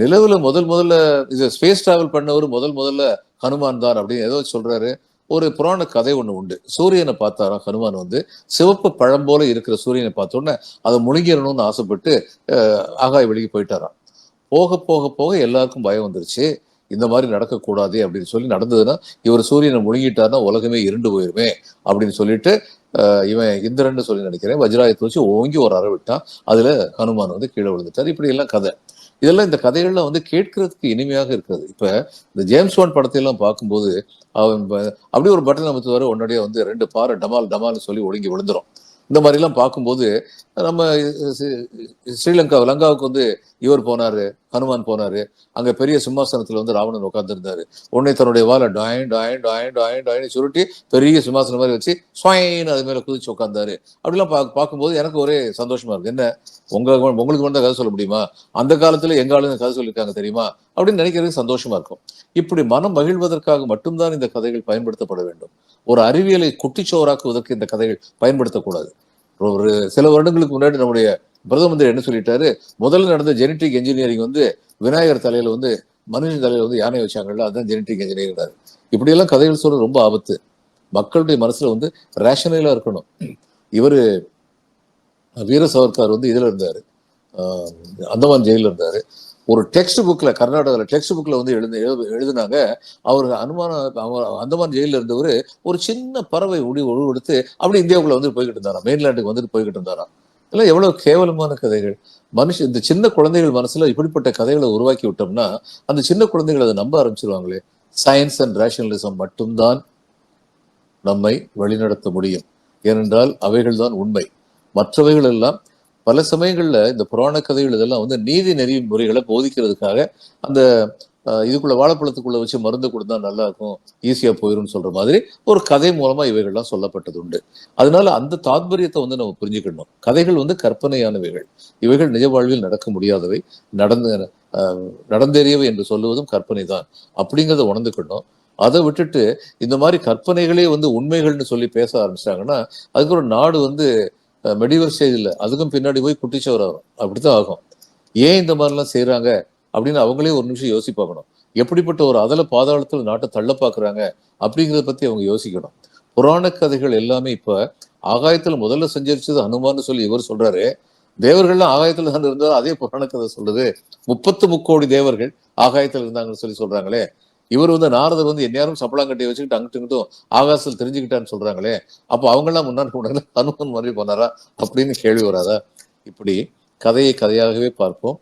நிலவுல முதல் முதல்ல இது ஸ்பேஸ் டிராவல் பண்ணவர் முதல் முதல்ல ஹனுமான் தான் அப்படின்னு ஏதோ சொல்றாரு. ஒரு புராண கதை ஒன்று உண்டு. சூரியனை பார்த்தாராம் ஹனுமான் வந்து சிவப்பு பழம் போல இருக்கிற சூரியனை பார்த்த உடனே அதை முழுங்கிடணும்னு ஆசைப்பட்டு ஆகாய வெளிக்கு போயிட்டாராம். போக போக போக எல்லாருக்கும் பயம் வந்துருச்சு. இந்த மாதிரி நடக்கக்கூடாது அப்படின்னு சொல்லி நடந்ததுன்னா இவர் சூரியனை முழுங்கிட்டாருன்னா உலகமே இருண்டு போயிருமே அப்படின்னு சொல்லிட்டு இவன் இந்திரன்னு சொல்லி நினைக்கிறேன். வஜ்ராயத்தை வச்சு ஓங்கி ஒரு அறை விட்டான். அதுல ஹனுமான் வந்து கீழே விழுந்துட்டார். இப்படி எல்லாம் கதை. இதெல்லாம் இந்த கதைகள்லாம் வந்து கேட்கறதுக்கு இனிமையாக இருக்கிறது. இப்போ இந்த ஜேம்ஸ் பாண்ட் படத்தையெல்லாம் பார்க்கும்போது அவன் அப்படியே ஒரு பட்டன் அமைத்து உடனடியே வந்து ரெண்டு பாறை டமால் டமால்னு சொல்லி ஒடுங்கி விழுந்துரும். இந்த மாதிரிலாம் பார்க்கும்போது நம்ம ஸ்ரீலங்கா லங்காவுக்கு வந்து இவர் போனார். ஹனுமான் போனாரு. அங்க பெரிய சிம்மாசனத்துல வந்து ராவணன் உட்காந்துருந்தாரு உடனே தன்னுடைய வாழை டாயின் டாயின் டாயின் டாயின் டாயின் சுருட்டி பெரிய சிம்மாசனம் மாதிரி வச்சு ஸ்வாயின் அது மேல குதிச்சு உட்காந்தாரு அப்படிலாம் பா பார்க்கும்போது எனக்கு ஒரே சந்தோஷமா இருக்கு. என்ன? உங்களுக்கு உங்களுக்கு மட்டும் கதை சொல்ல முடியுமா? அந்த காலத்துல எங்க ஆளுங்க கதை சொல்லியிருக்காங்க தெரியுமா? அப்படின்னு நினைக்கிறதுக்கு சந்தோஷமா இருக்கும். இப்படி மனம் மகிழ்வதற்காக மட்டும்தான் இந்த கதைகள் பயன்படுத்தப்பட வேண்டும். ஒரு அறிவியலை குட்டிச்சோராக்குவதற்கு இந்த கதைகள் பயன்படுத்தக்கூடாது. ஒரு சில வருடங்களுக்கு முன்னாடி நம்முடைய பிரதம மந்திரி என்ன சொல்லிட்டாரு? முதல்ல நடந்த ஜெனட்டிக் இன்ஜினியரிங் வந்து விநாயகர் தலையில வந்து மனுஷன் தலையில வந்து யானை வச்சாங்கல்ல அதுதான் ஜெனட்டிக் இன்ஜினியரிங் இப்படியெல்லாம் கதைகள் சொல்றது ரொம்ப ஆபத்து. மக்களுடைய மனசுல வந்து ரேஷனலா இருக்கணும். இவரு வீர சவர்கார் வந்து இதுல இருந்தாரு. ஆஹ் அந்தமான் ஜெயில இருந்தாரு. ஒரு டெக்ஸ்ட் புக்ல கர்நாடகாவில் டெக்ஸ்ட் புக்ல வந்து எழுது எழுது- எழுதுனாங்க. அவர் அனுமான அவர் அந்தமான் ஜெயிலில் இருந்தவர் ஒரு சின்ன பறவை உடி உழுவெடுத்து அப்படி இந்தியாவுக்குள்ளே வந்து போய்கிட்டு இருந்தாராம். மெயின்லேண்டுக்கு வந்துட்டு போய்கிட்டு இருந்தாராம். இல்லை எவ்வளவு கேவலமான கதைகள். மனுஷன் இந்த சின்ன குழந்தைகள் மனசுல இப்படிப்பட்ட கதைகளை உருவாக்கி விட்டோம்னா அந்த சின்ன குழந்தைகள் அதை நம்ப ஆரம்பிச்சிருவாங்களே. சயின்ஸ் அண்ட் ரேஷனலிசம் மட்டும்தான் நம்மை வழிநடத்த முடியும். ஏனென்றால் அவைகள்தான் உண்மை. மற்றவைகள் எல்லாம் பல சமயங்களில் இந்த புராண கதைகள் இதெல்லாம் வந்து நீதி நெறி முறைகளை போதிக்கிறதுக்காக அந்த இதுக்குள்ள வாழைப்பழத்துக்குள்ள வச்சு மருந்து கொடுத்தா நல்லா இருக்கும் ஈஸியா போயிரும்னு சொல்ற மாதிரி ஒரு கதை மூலமா இவைகள்லாம் சொல்லப்பட்டது உண்டு. அதனால அந்த தாத்பரியத்தை வந்து நம்ம புரிஞ்சுக்கணும். கதைகள் வந்து கற்பனையானவைகள். இவைகள் நிஜ வாழ்வில் நடக்க முடியாதவை. நடந்து நடந்தேறியவை என்று சொல்லுவதும் கற்பனை தான். அப்படிங்கிறத உணர்ந்துக்கணும். அதை விட்டுட்டு இந்த மாதிரி கற்பனைகளே வந்து உண்மைகள்னு சொல்லி பேச ஆரம்பிச்சிட்டாங்கன்னா அதுக்கு ஒரு நாடு வந்து மெடிவர் ஸ்டேஜில் அதுக்கும் பின்னாடி போய் குட்டிச்சவர் ஆகும். அப்படித்தான் ஆகும். ஏன் இந்த மாதிரிலாம் செய்கிறாங்க அப்படின்னு அவங்களே ஒரு நிமிஷம் யோசிப்பாக்கணும். எப்படிப்பட்ட ஒரு அதல பாதாளத்தில் நாட்டை தள்ள பார்க்குறாங்க அப்படிங்கிறத பத்தி அவங்க யோசிக்கணும். புராண கதைகள் எல்லாமே இப்ப ஆகாயத்தில் முதல்ல சஞ்சரிச்சது ஹனுமான்னு சொல்லி இவர் சொல்றாரு. தேவர்கள்லாம் ஆகாயத்துல தான் இருந்தால் அதே புராண கதை சொல்லுது முப்பத்து முக்கோடி தேவர்கள் ஆகாயத்துல இருந்தாங்கன்னு சொல்லி சொல்றாங்களே. இவர் வந்து நாரதர் வந்து எந்நேரம் சப்பளாங்கட்டியை வச்சுக்கிட்டு அங்கிட்டும் இங்கிட்டும் ஆகாசத்தில் தெரிஞ்சுக்கிட்டான்னு சொல்றாங்களே. அப்போ அவங்கெல்லாம் முன்னாடி முன்னாடி ஹனுமான் மாதிரி போனாரா அப்படின்னு கேள்வி வராதா? இப்படி கதையை கதையாகவே பார்ப்போம்.